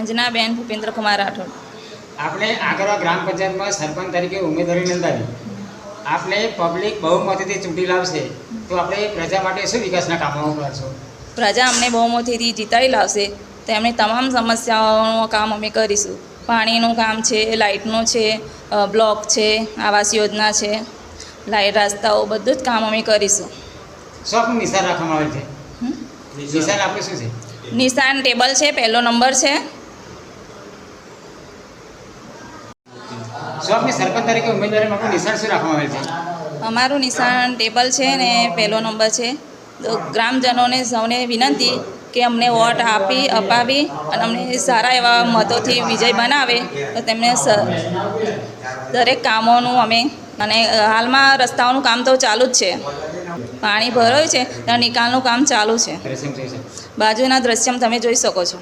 અંજનાબેન ભૂપેન્દ્રકુમાર રાઠોડ. આપણે આગળ ગ્રામ પંચાયતમાં સરપંચ તરીકે ઉમેદવારી નોંધાવી. આપણે પબ્લિક બહુમતીથી ચૂંટી લાવશે. તો આપણે પ્રજા માટે શું વિકાસના કામો કરશો? પ્રજા અમને બહુમતીથી જીતાડી લાવશે. તેમની તમામ સમસ્યાઓનું કામ અમે કરીશું. પાણીનું કામ છે લાઇટનું છે બ્લોક છે આવાસ યોજના છે લાઇટ રસ્તાઓ બધું જ કામ અમે કરીશું. શું નિશાન રાખવામાં આવે છે? નિશાન આપણે શું છે? નિશાન ટેબલ છે પહેલો નંબર છે. આપની સરપંચ તરીકે ઉમેદવારીમાં આપણું નિશાન શું રાખવામાં આવેલ છે? અમારું નિશાન ટેબલ છે ને પહેલો નંબર છે. તો ગ્રામજનોને સૌને વિનંતી કે અમને વોટ આપી અપાવી અને અમને સારા એવા મતોથી વિજય બનાવે તો તેમને સ- દરેક કામોનું અમે અને હાલમાં રસ્તાઓનું કામ તો ચાલુ જ છે. પાણી ભરાયું છે ત્યાં નિકાલનું કામ ચાલુ છે. બાજુના દ્રશ્યમ તમે જોઈ શકો છો.